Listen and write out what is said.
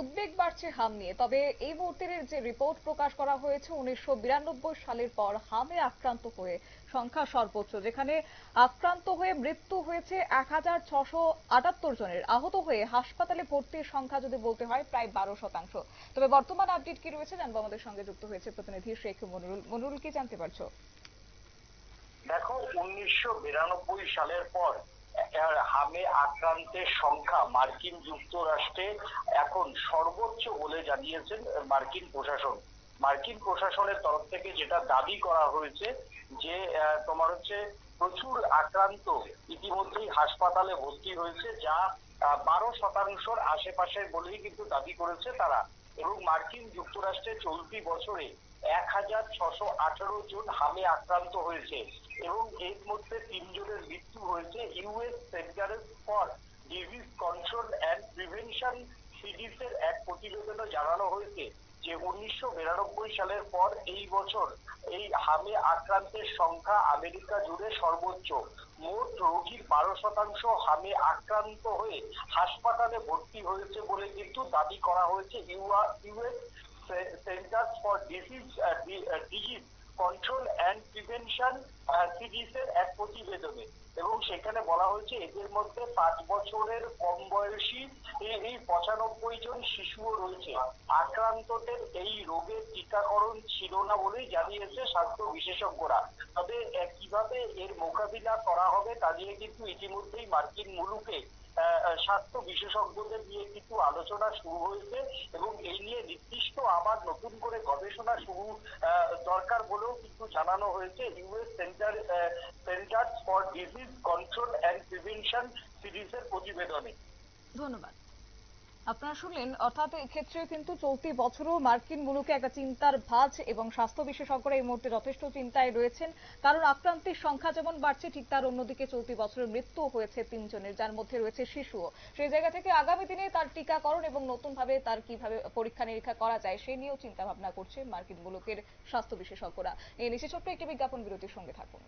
উদ্বেগ বাড়ছে হাম নিয়ে। তবে এই মুহূর্তের যে রিপোর্ট প্রকাশ করা হয়েছে, উনিশশো বিরানব্বই সালের পর হামে আক্রান্ত হয়ে সংখ্যা সর্বোচ্চ, যেখানে আক্রান্ত হয়ে মৃত্যু হয়েছে এক হাজার জনের। আহত হয়ে হাসপাতালে ভর্তির সংখ্যা যদি বলতে হয়, প্রায় বারো শতাংশ। তবে বর্তমান আপডেট কি রয়েছে জানব? আমাদের সঙ্গে যুক্ত হয়েছে প্রতিনিধি শেখ মনুরুল। মনুরুল, কি জানতে পারছ? দেখো, উনিশশো বিরানব্বই সালের পর হামে আক্রান্তের সংখ্যা মার্কিন যুক্তরাষ্ট্রে এখন সর্বোচ্চ বলে জানিয়েছেন মার্কিন প্রশাসন। মার্কিন প্রশাসনের তরফ থেকে যেটা দাবি করা হয়েছে যে তোমার হচ্ছে প্রচুর আক্রান্ত ইতিমধ্যেই হাসপাতালে ভর্তি হয়েছে, যা বারো শতাংশর আশেপাশে বলেই কিন্তু দাবি করেছে তারা। এবং মার্কিন যুক্তরাষ্ট্রে চলতি বছরে এক হাজার ছশো আঠারো জন হামে আক্রান্ত হয়েছে। এবং এর মধ্যে মৃত্যু হয়েছে US centre for disease control and prevention সিডিসের এক প্রতিবেদনে জানানো হয়েছে যে উনিশশো বিরানব্বই সালের পর এই বছর এই হামে আক্রান্তের সংখ্যা আমেরিকা জুড়ে সর্বোচ্চ। মোট রোগীর বারো শতাংশ হামে আক্রান্ত হয়ে হাসপাতালে ভর্তি হয়েছে বলে কিন্তু দাবি করা হয়েছে। US centre for disease disease control and prevention সিডিসের এক প্রতিবেদনে। এবং সেখানে বলা হয়েছে, এদের মধ্যে পাঁচ বছরের কম বয়সী এই- পঁচানব্বই জন শিশুও রয়েছে। আক্রান্তদের এই রোগের টিকাকরণ ছিল না বলেই জানিয়েছে স্বাস্থ্য বিশেষজ্ঞরা। তবে কীভাবে এর মোকাবিলা করা হবে তা নিয়ে কিন্তু ইতিমধ্যেই মার্কিন মুলুকে স্বাস্থ্য বিশেষজ্ঞদের নিয়ে কিন্তু আলোচনা শুরু হয়েছে এবং এই নিয়ে নির্দিষ্ট আবার নতুন করে গবেষণা শুরু দরকার বলেও কিন্তু জানানো হয়েছে। US centre centre for disease control and prevention সিরিজের প্রতিবেদনে। ধন্যবাদ। আপনারা শুনলেন, অর্থাৎ এক্ষেত্রে কিন্তু চলতি বছরও মার্কিন মুলুকে একটা চিন্তার ভাঁজ এবং স্বাস্থ্য বিশেষজ্ঞরা এই মুহূর্তে যথেষ্ট চিন্তায় রয়েছেন। কারণ আক্রান্তের সংখ্যা যেমন বাড়ছে, ঠিক তার অন্যদিকে চলতি বছরের মৃত্যু হয়েছে তিনজনের, যার মধ্যে রয়েছে শিশুও। সেই জায়গা থেকে আগামী দিনে তার টিকাকরণ এবং নতুনভাবে তার কীভাবে পরীক্ষা নিরীক্ষা করা যায়, সে নিয়েও চিন্তা ভাবনা করছে মার্কিন মুলুকের স্বাস্থ্য বিশেষজ্ঞরা। এই নিচে ছোট্ট একটি বিজ্ঞাপন বিরতির সঙ্গে থাকুন।